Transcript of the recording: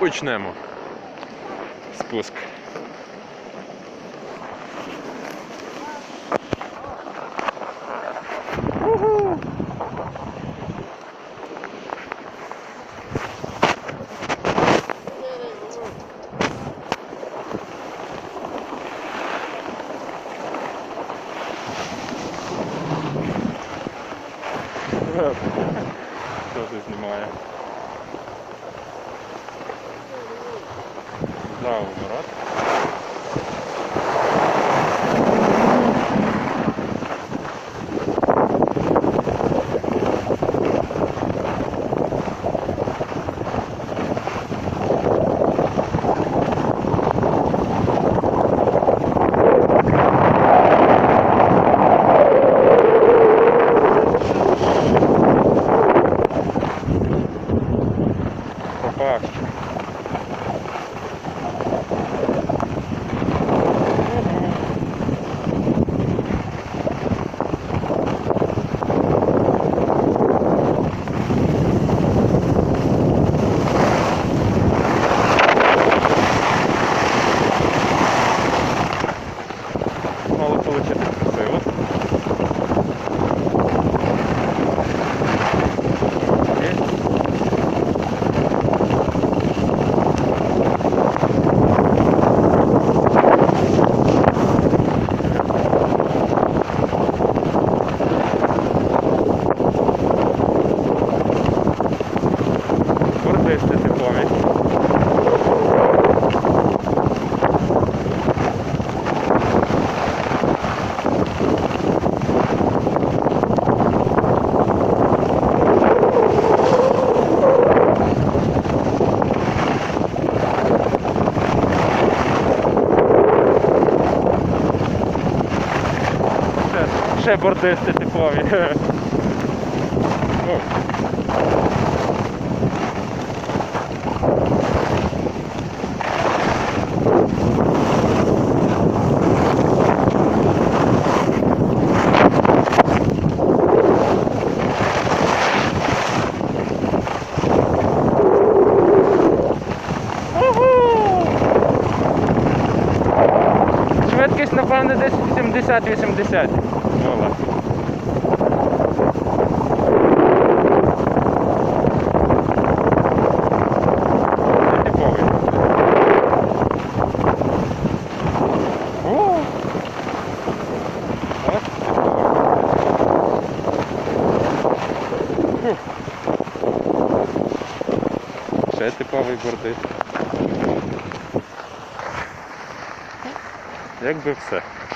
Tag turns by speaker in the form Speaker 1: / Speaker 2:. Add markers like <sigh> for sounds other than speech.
Speaker 1: Почнемо. Спуск. Хто це знімає? Здраво, Марат. Попав. Мало получити Ще типові. <laughs> напевно, десь 70-80. Ола. Типовий. О! От типовий. Ще типовий бордист. Якби все.